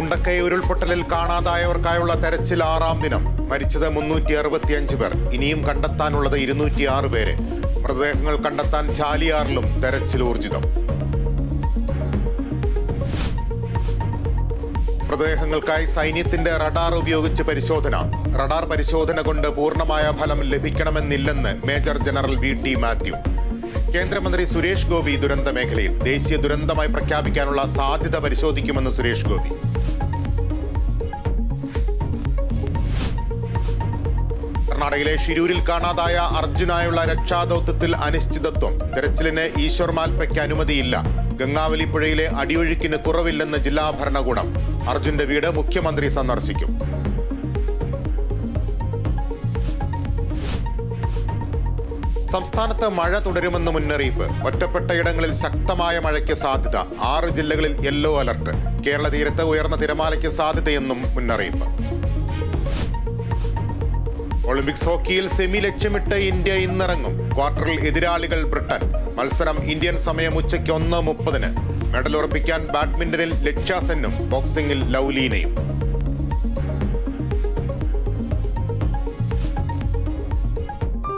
മുണ്ടക്കൈ ഉരുൾപൊട്ടലിൽ കാണാതായവർക്കായുള്ള തെരച്ചിൽ ആറാം ദിനം. മരിച്ചത് മുന്നൂറ്റി അറുപത്തിയഞ്ച് പേർ. ഇനിയും കണ്ടെത്താനുള്ളത് ഇരുന്നൂറ്റിയാറ് പേരെ. മൃതദേഹങ്ങൾ കണ്ടെത്താൻ ചാലിയാറിലും തെരച്ചിൽ ഊർജിതം. മൃതദേഹങ്ങൾക്കായി സൈന്യത്തിന്റെ റഡാർ ഉപയോഗിച്ച് പരിശോധന. റഡാർ പരിശോധന കൊണ്ട് പൂർണമായ ഫലം ലഭിക്കണമെന്നില്ലെന്ന് major general V T Mathew. കേന്ദ്രമന്ത്രി സുരേഷ് ഗോപി ദുരന്ത മേഖലയിൽ. ദേശീയ ദുരന്തമായി പ്രഖ്യാപിക്കാനുള്ള സാധ്യത പരിശോധിക്കുമെന്ന് സുരേഷ് ഗോപി. കർണാടകയിലെ ഷിരൂരിൽ കാണാതായ അർജുനായുള്ള രക്ഷാദൌത്യത്തിൽ അനിശ്ചിതത്വം. തെരച്ചിലിന് ഈശ്വർ മാൽപ്പയ്ക്ക് അനുമതിയില്ല. ഗംഗാവലി പുഴയിലെ അടിയൊഴുക്കിന് കുറവില്ലെന്ന് ജില്ലാ ഭരണകൂടം. അർജുന്റെ വീട് മുഖ്യമന്ത്രി സന്ദർശിക്കും. സംസ്ഥാനത്ത് മഴ തുടരുമെന്ന് മുന്നറിയിപ്പ്. ഒറ്റപ്പെട്ട ഇടങ്ങളിൽ ശക്തമായ മഴയ്ക്ക് സാധ്യത. ആറ് ജില്ലകളിൽ യെല്ലോ അലർട്ട്. കേരള തീരത്ത് ഉയർന്ന തിരമാലയ്ക്ക് സാധ്യതയെന്നും മുന്നറിയിപ്പ്. ഒളിമ്പിക്സ് ഹോക്കിയിൽ സെമി ലക്ഷ്യമിട്ട് ഇന്ത്യ ഇന്നിറങ്ങും. ക്വാർട്ടറിൽ എതിരാളികൾ ബ്രിട്ടൻ. മത്സരം ഇന്ത്യൻ സമയം ഉച്ചയ്ക്ക് ഒന്ന് മുപ്പതിന്. മെഡൽ ഉറപ്പിക്കാൻ ബാഡ്മിന്റണിൽ ലക്ഷ്യാസെന്നും ബോക്സിംഗിൽ ലൗലീനയും.